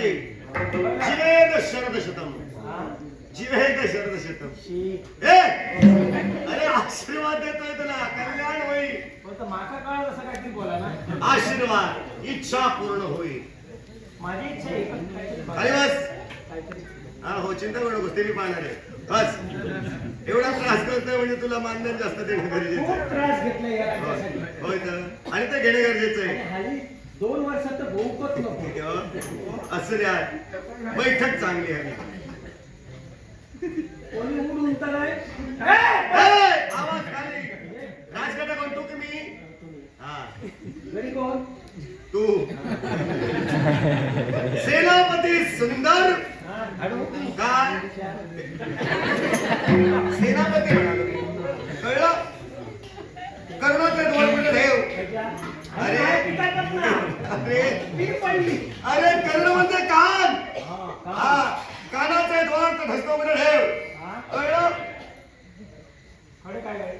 जिवेद शरद शतम हा? जिवेद शरद शतम शी. ए! अरे आशीर्वाद देतोय तुला कल्याण होईल. तर माका कळत असं काहीतरी बोला ना. आशीर्वाद इच्छा पूर्ण होईल. माझी इच्छा आहे बस. हा हो चिंता करू नकोस ते मी पाहणार आहे. बस. एवढा त्रास करतोय म्हणजे तुला मानधन जास्त देणं गरजेचं या होय तर. आणि ते घेणं गरजेचं आहे. दोन वर्षात तर बहुपत नको. असं द्या. बैठक चांगली आहे. कोणी उड उंतर आहे ए, आवाज खाली. राजगटा कोण तू की मी? हा. घरी कोण? तू. सेनापती सुंदर. हा. काय सेनापती म्हणालो मी. कळलं कर्णाचे डोळे कुठे ठेव त्याच्या- अरे. काय पिकाचंच ना. अरे पीक पडली अरे कर्ण म्हणजे कान हा, का? हा कानाचे द्वार तर धसको कुठे ठेव हा? कळलं खडे काय आहे?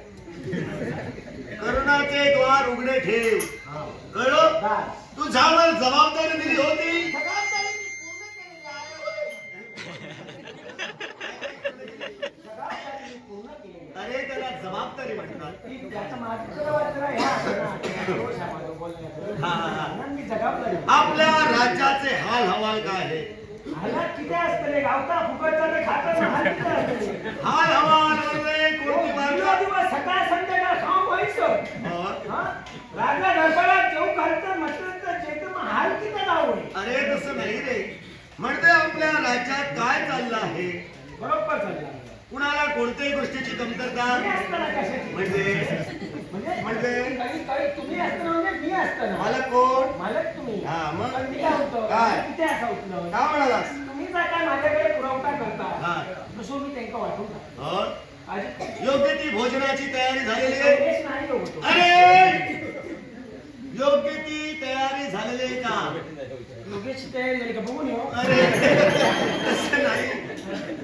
करुणाचे द्वार उघडे ठेव हा. कळलं दार. तू झाडाला जबाबदारी दिली होती जबाबदारी मी पूर्ण केलेली आहे. जबाबदारी मी पूर्ण केलेली आहे. अरे त्याला जबाबदारी म्हणतात ती ज्याचं माझं वाचलं आहे, हा, हा, दोष आहे माझा बोलण्याचा. हा, हा, हा. म्हणून मी जबाबदारी आपल्या राज्याचे हाल हवाल काय आहे? हाल हवाल म्हणजे कोणती हा? हा? किती जाऊ अरे तसं नाही रे. म्हणते आपल्या राज्यात काय चाललं आहे? बरोबर चाललं कुणाला कोणत्याही गोष्टीची कमतरता? म्हणजे म्हणजे म्हणजे? तुम्ही असताना म्हणजे मी असताना मला कोण? मालक तुम्ही. हा, मग? पण मी काय होतो काय? किती असं उठलं? का म्हणालास? तुम्ही जर काय माझ्याकडे पुरवठा करता. हा. तसं मी त्यांना वाटून टाकतो. हो? योग्य ती भोजनाची तयारी झालेली आहे? संदेश नाही होतो अरे! योग्य ती तयारी झालेली आहे का? योगेशची तयारी झाली का बघून येऊ. अरे! तसं नाही.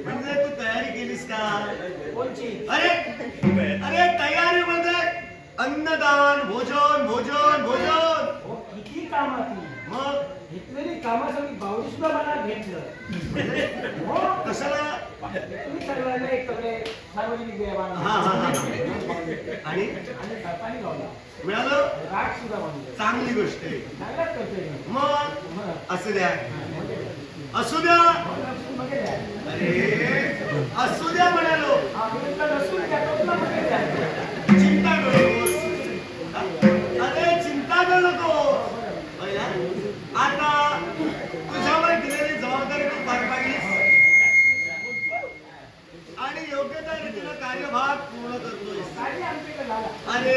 म्हणजे तू तयारी केलीस का? कोणची? अरे! अरे तयारी म्हणजे अन्नदान भोजन भोजन भोजन. हो किती कामाती मग? घेतलेली सुद्धा मला घेतलं. हो? कशाला? तुम्ही सगळ्यांना एक सगळे सार्वजनिक हा हा हा. आणि? आणि पाणी लावला. मिळालं? राग सुद्धा बांधलं चांगली गोष्ट आहे. चांगलाच करतोय मी. मग? मग? असू द्या. असू द्या. अरे असू द्या म्हणालो. हा, मी तर टोपला. करू नको आता तुझ्यावर दिलेली जबाबदारी तू पार पाडलीस. आणि योग्य त्या रीतीनं कार्यभाग पूर्ण लाला. अरे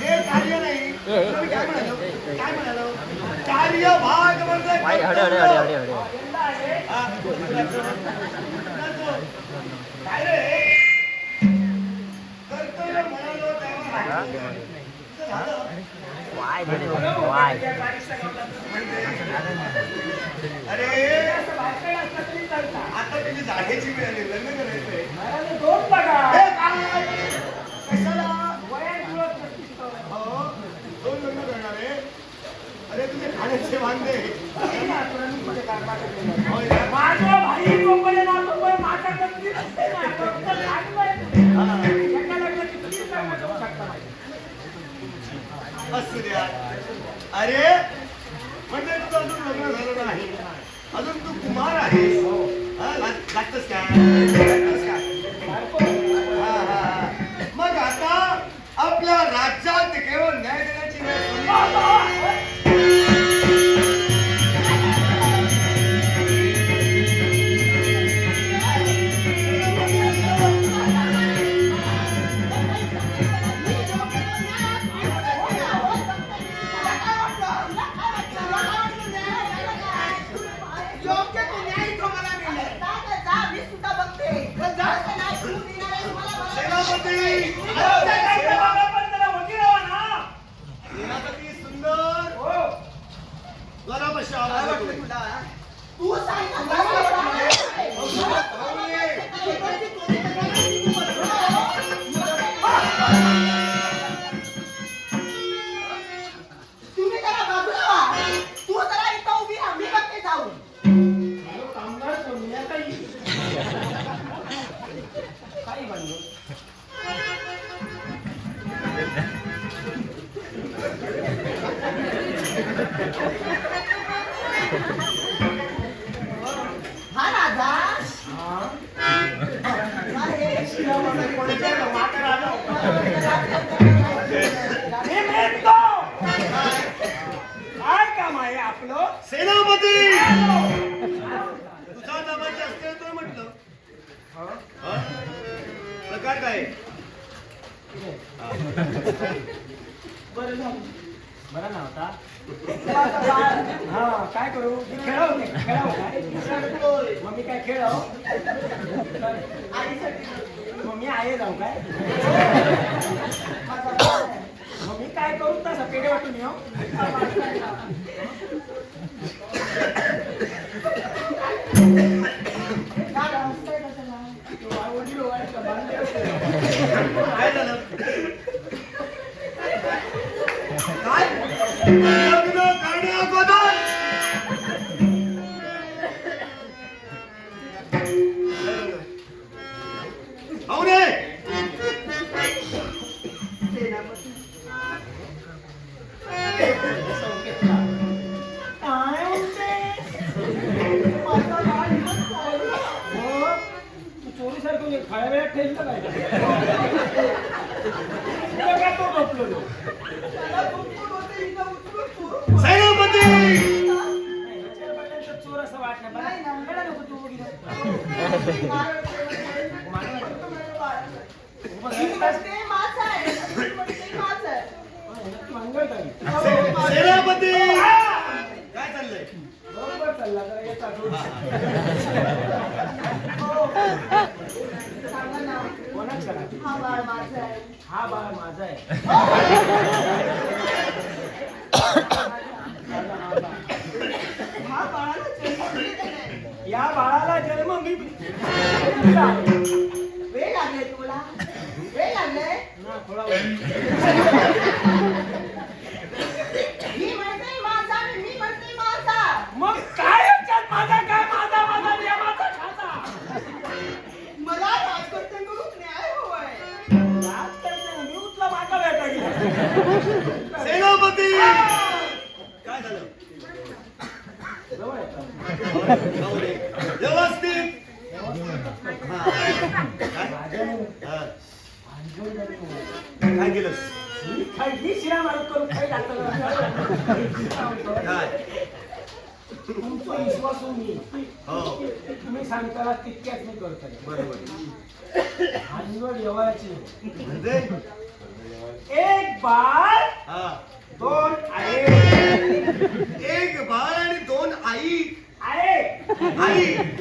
हे कार्य नाही. काय म्हणालो काय म्हणालो कार्यभाग म्हणजे कर्तव्य म्हणालो तेव्हा अरे आता तुझी जागेची वेळ आली लग्न करायचंय दोन लग्न करणार आहे अरे तुझे खाण्याचे वांदे किती आठवड्यात होय भाई असू द्या. अरे म्हणजे तुझं अजून लग्न झालं नाही. अजून तू कुमार आहे लागतच काय मग आता आपल्या राज्यात केवळ न्याय देण्याची 명? 나도 한 살, 같잖아. 어디로 갈까 말이야. 나이 सेनापती! काय चाललंय? बरोबर हा बाळ माझा आहे. I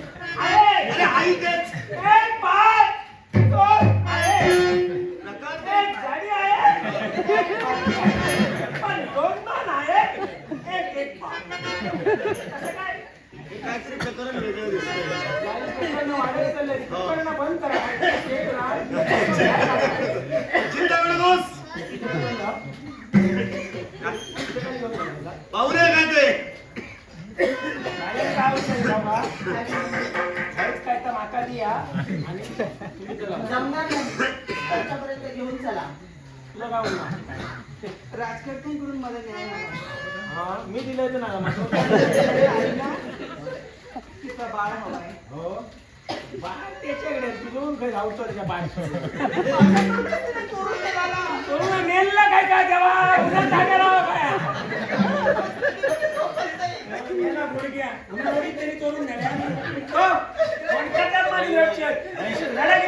मी तर ना तिचा बाळ हवाय. हो? बाळ त्याच्याकडे तुझून काही राहू त्याच्या बाळ. सोडून नेलला काय काय? तेव्हा उद्या जागेला हो?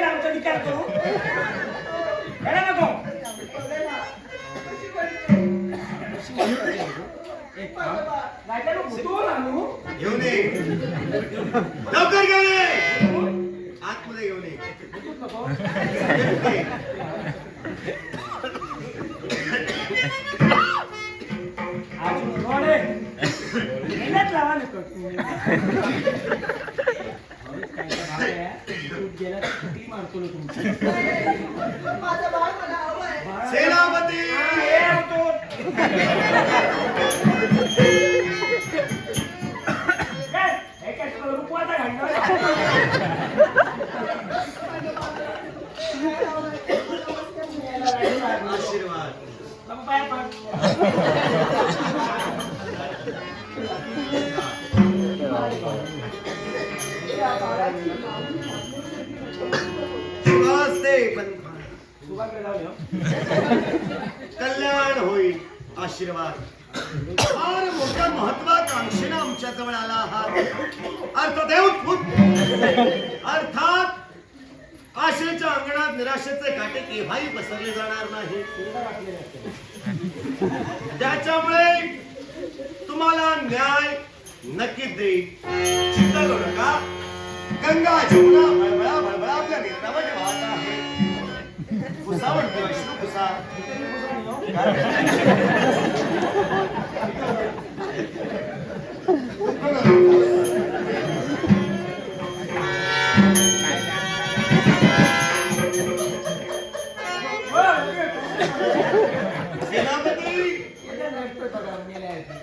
आमचा विचार करू? नको घेऊन ये. लवकर घेऊन ये. आतमध्ये घेऊन ये. भुतूच नको कल्याण होईल आशीर्वाद. फार मोठ्या महत्वाकांक्षेनं आमच्या जवळ आला आहात अर्थदेव अर्थात आशेच्या अंगणात निराशेचे काटे केव्हाही पसरले जाणार नाही त्याच्यामुळे तुम्हाला न्याय नक्की देईल. चिंता करू नका गंगा जमुना बळबळा बळबळा आपल्या नेत्रामध्ये वाहत आहे. भुसा म्हणतो विष्णू भुसा. किती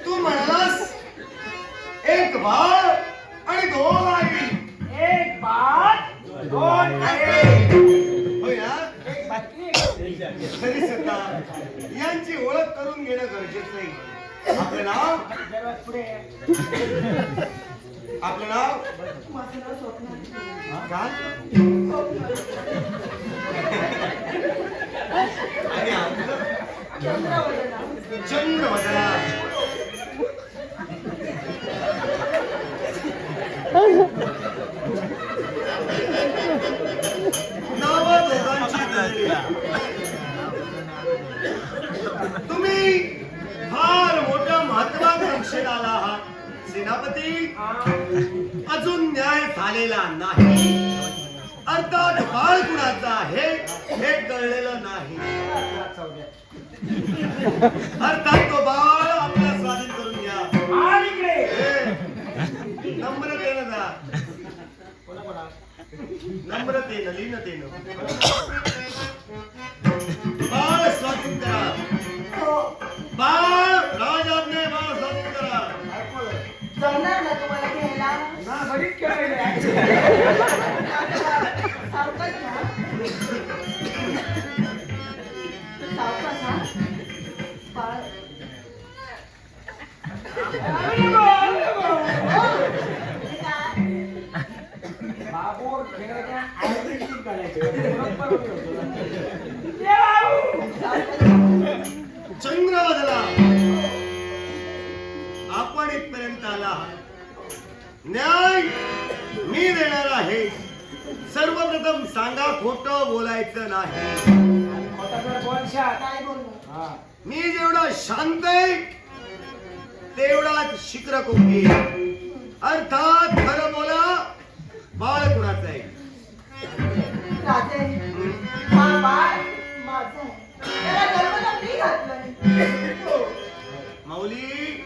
तू म्हणालास एक बाळ आणि दोन आई. एक बात दोन. तरी सुद्धा यांची ओळख करून घेणं गरजेचं आहे. आपलं नाव? पुढे. आपलं नाव? माझं नाव स्वप्ना. काय? आणि आपलं चंद्रवदना नाव दोघांची. तुम्ही फार मोठ्या महत्वाकांक्षेत आला आहात. सेनापती अजून न्याय झालेला नाही. अर्थात बाळ कुणाचा आहे हे कळलेलं नाही. अर्थात तो बाळ आपला स्वाधीन करून घ्या. हे, नम्रतेनं जा. नम्रतेनं लीनतेनं. बाळ स्वाधीन करा. बाळ राजाज्ञे बाळ स्वाधीन करा. जमणार ना तुम्हाला घ्यायला? ना. बरीच केलेली सावकाश आपण इथपर्यंत आला. न्याय मी देणार आहे. सर्वप्रथम सांगा खोट बोलायचं नाही. मी जेवढा शांत आहे तेवढाच शिक्र कोंगी अर्थात खरं बोला बाळ कुणाचं आहे. माऊली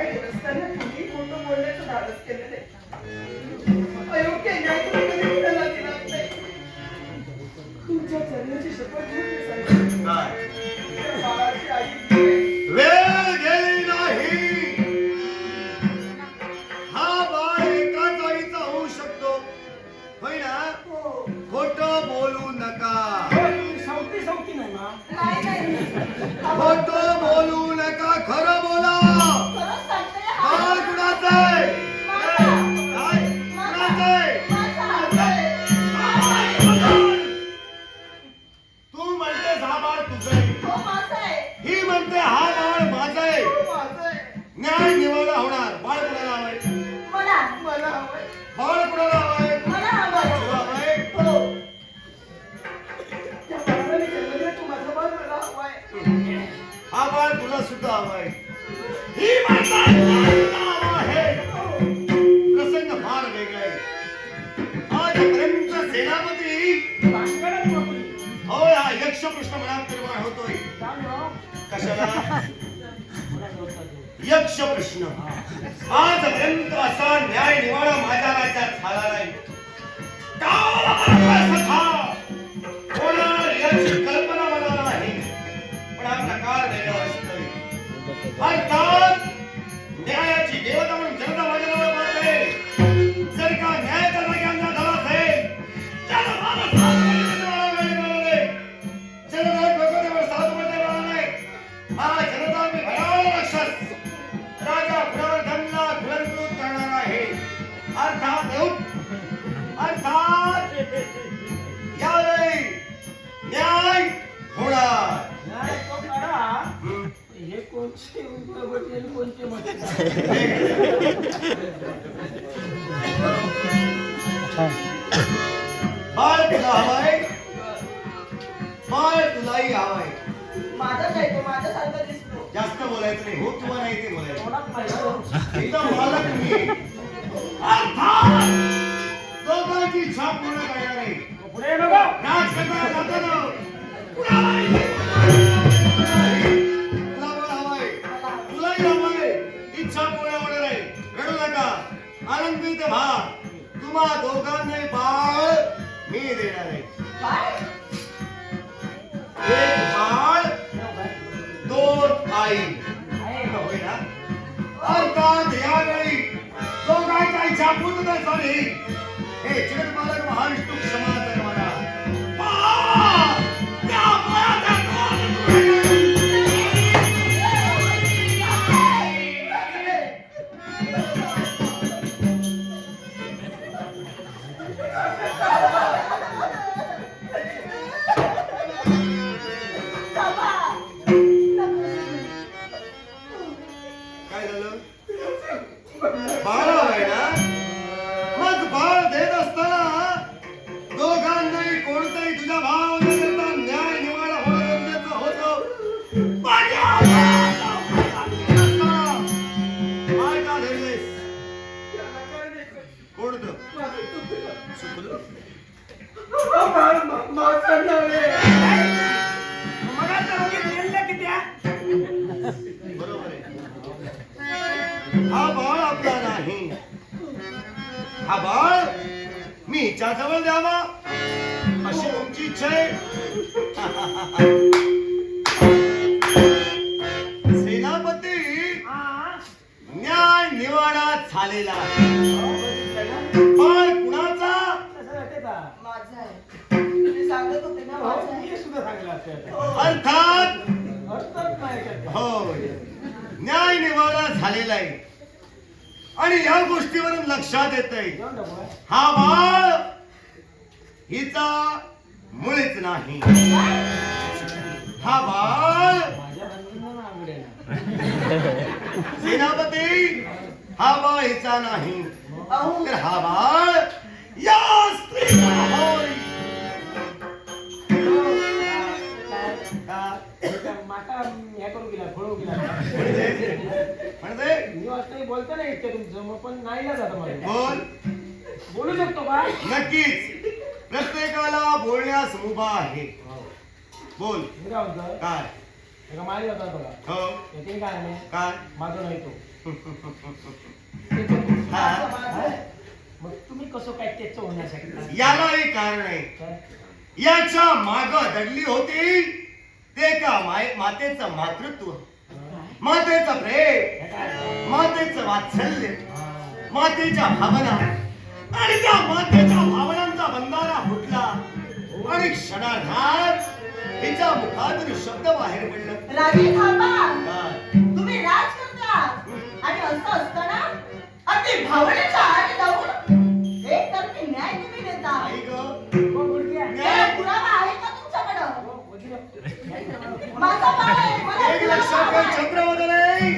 तुम्ही न्याय देत असताना खोटं बोलण्याचं धाडस केलं. कशाला मला जोडता जोड. यक्ष प्रश्न. आजपर्यंत असा न्याय निवाडा माझ्या राज्यात झाला नाही. होणार याची कल्पना मला नाही. पण हा प्रकार वेगळा असतोय. अर्थात न्यायाची देवता बाळ तुला हवाय बाळ तुलाही हवाय माझाच आहे तो माझ्यासारखा दिसतो. जास्त बोलायचं नाही. हो किंवा नाही ते बोलायचं. कोणात पाहिजे एकदम मालक अर्थात दोघांची इच्छा पूर्ण करणार आहे. पुढे राज करताना जाताना. कुणालाही तुला आनंदित भाग तुम्हा दोघांनाही बाळ मी देणार आहे. एक बाळ दोन आई. आहे. होय ना अर्थात यावेळी दोघांच्या इच्छा पूर्णतेसाठी हे जगन्मालक महाविष्णू क्षमा कर हा बाळ आपला नाही हा बाळ मी हिच्या जवळ द्यावा अशी तुमची इच्छा आहे सेनापती? न्याय निवाडा झालेला? बाळ कुणाचा. अर्थात. हो. न्याय निवाडा झालेला आहे. आणि या गोष्टीवरून लक्षात येत आहे हा? बाळ हिचा मुळीच नाही. हा बाळ सेनापती हा बाळ हिचा नाही. तर हा बाळ या स्त्री माका हे करू गेला म्हणजे मी वाटतं बोलता नाही इतकं तुमचं मग पण नाही ना जातं मला. बोल. बोलू शकतो का नक्कीच. प्रत्येकाला बोलण्यास मुभा आहे. बोल. मी काय म्हणतो? काय? एका बघा. हो. येते काय नाही. काय? माझं नाही तो. हा. मग तुम्ही कसं काय त्याचं होण्यासाठी यालाही कारण आहे? याच्या माग दडली होती. ते का माय मातेचं मातृत्व मातेचं प्रेम? मातेचं वात्सल्य. मातेच्या भावना आणि त्या मातेच्या भावनांचा क्षणार्धात हिच्या मुखातून शब्द बाहेर पडलं राजे थांबा? तुम्ही राज करता आणि असं असताना अगदी भावनेच्या आत जाऊन एक लक्षात. चंद्रवदने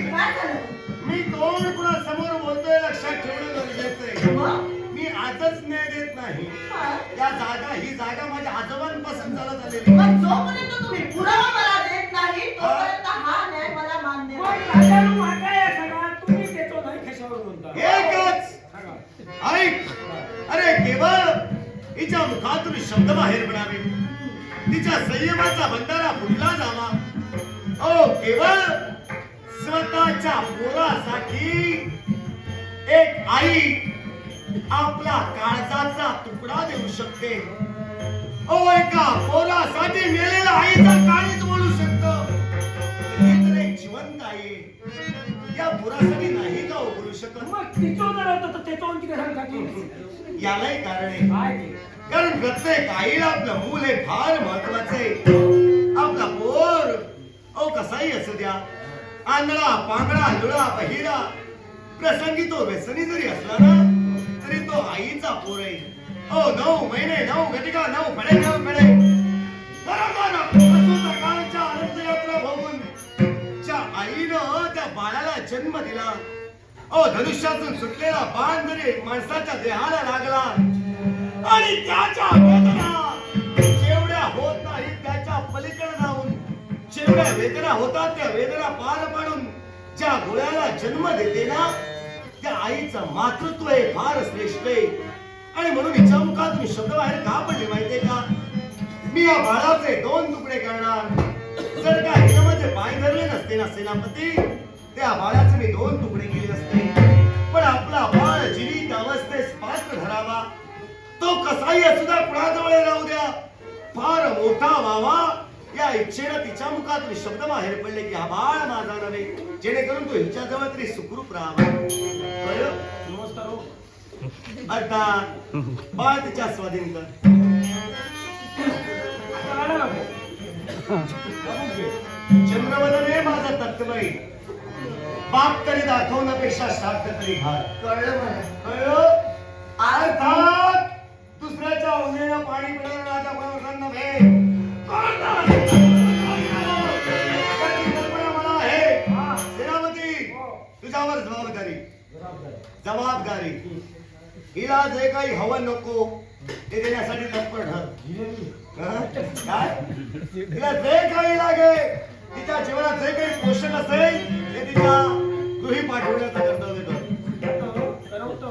मी कोण कुणा समोर बोलतोय लक्षात ठेवणं गरजेचं आहे? मी आजच न्याय देत नाही हा? या जागा ही जागा माझ्या आजोबांपासून चालत आलेली मग जोपर्यंत तुम्ही पुरावा मला देत नाही तोपर्यंत हा न्याय मला मान्य मग नाही. राजाला मागा आहे सगळा, तुम्ही देतो नाही कशावर बोलता? एकच सांगा. ऐक अरे केवळ हिच्या मुखातून शब्द बाहेर पडावे तिच्या संयमाचा बंधारा फुटला जावा ओ केवळ स्वतःच्या पोरासाठी एक आई आपला काळजाचा तुकडा देऊ शकते ओ एका पोरासाठी मेलेला आईचा काळीच बोलू शकतो ही तर एक जिवंत आहे. या पोरासाठी नाही का हो बोलू शकत मग तिथं जर होतं तर त्याच्यावर किती सांगता की? यालाही कारण आहे? कारण प्रत्येक आईला आपलं मूल हे फार महत्वाचं. आहे आपला पोर अहो कसाही असू द्या. आंधळा पांगळा लुळा बहिरा. प्रसंगी तो व्यसनी जरी असला ना तरी तो आईचा पोर आहे. ओ नऊ महिने नऊ घटिका नऊ फळे नऊ फळे. सकाळच्या आनंद यात्रा बघून. ज्या आईनं त्या बाळाला जन्म दिला. ओ धनुष्यातून सुटलेला बाण जरी माणसाच्या देहाला लागला आणि त्याच्या वेदना. जेवढ्या होत नाही त्याच्या पलीकडे जाऊन. जेवढ्या वेदना होतात त्या वेदना पार पाडून ज्या गोळ्याला जन्म देते ना त्या आईचं मातृत्व हे फार श्रेष्ठ आहे. आणि म्हणून हिच्या तुम्ही शब्द बाहेर का पडले माहितीये का? मी या बाळाचे दोन तुकडे करणार. जर का हिनं माझे पाय धरले नसते ना सेनापती त्या बाळाचे मी दोन तुकडे केले असते. असू द्या कुणाजवळ राहू द्या. फार मोठा व्हावा या इच्छेनं तिच्या मुखातून शब्द बाहेर पडले की हा बाळ माझा नव्हे. जेणेकरून तो हिच्याजवळ तरी सुखरूप राहावा? नमस्कार हो. अर्थात बाळ तिच्या स्वाधीन कर. चंद्रवदने माझा तत्वय बाप तरी दाखवण्यापेक्षा श्राद्ध तरी घाल. कळलं कळलं? अर्थात दुसऱ्याच्या उन्हेला पाणी पिणारा राजा कोणावर नव्हे तुझ्यावर जबाबदारी. जबाबदारी. हिला जे काही हवं नको ते देण्यासाठी तत्पर ठर. काय? तिला जे काही लागे तिच्या जीवनात जे काही पोषण असेल ते तिच्या गृही पाठवण्याचं कर्तव्य कर. करतो